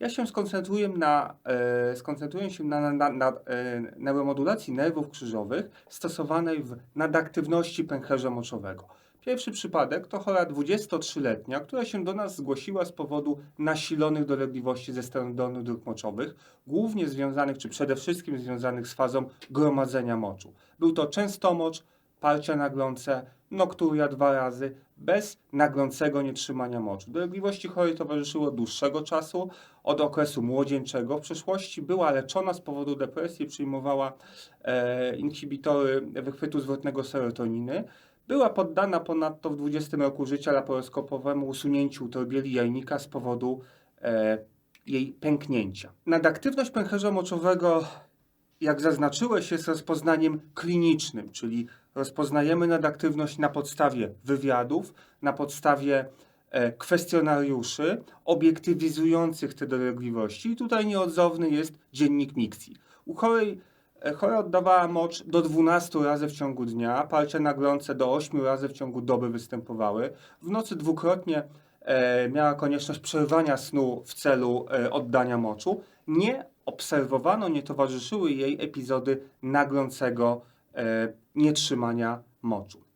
Ja się skoncentruję na, e, skoncentruję się na, na, na, neuromodulacji nerwów krzyżowych stosowanej w nadaktywności pęcherza moczowego. Pierwszy przypadek to chora 23-letnia, która się do nas zgłosiła z powodu nasilonych dolegliwości ze strony dolnych dróg moczowych, głównie związanych, czy przede wszystkim związanych z fazą gromadzenia moczu. Był to częstomocz, parcia na glące, nokturia dwa razy, bez naglącego nietrzymania moczu. Dolegliwości chorej towarzyszyło dłuższego czasu, od okresu młodzieńczego. W przeszłości była leczona z powodu depresji, przyjmowała e, inhibitory wychwytu zwrotnego serotoniny. Była poddana ponadto w 20 roku życia laparoskopowemu usunięciu torbieli jajnika z powodu e, jej pęknięcia. Nadaktywność pęcherza moczowego, jak zaznaczyłeś, jest rozpoznaniem klinicznym, czyli rozpoznajemy nadaktywność na podstawie wywiadów, na podstawie e, kwestionariuszy obiektywizujących te dolegliwości. I tutaj nieodzowny jest dziennik Mixi. U chorej e, chora oddawała mocz do 12 razy w ciągu dnia, parcia na glące do 8 razy w ciągu doby występowały. W nocy dwukrotnie e, miała konieczność przerwania snu w celu e, oddania moczu. Nie obserwowano, nie towarzyszyły jej epizody naglącego nietrzymania moczu.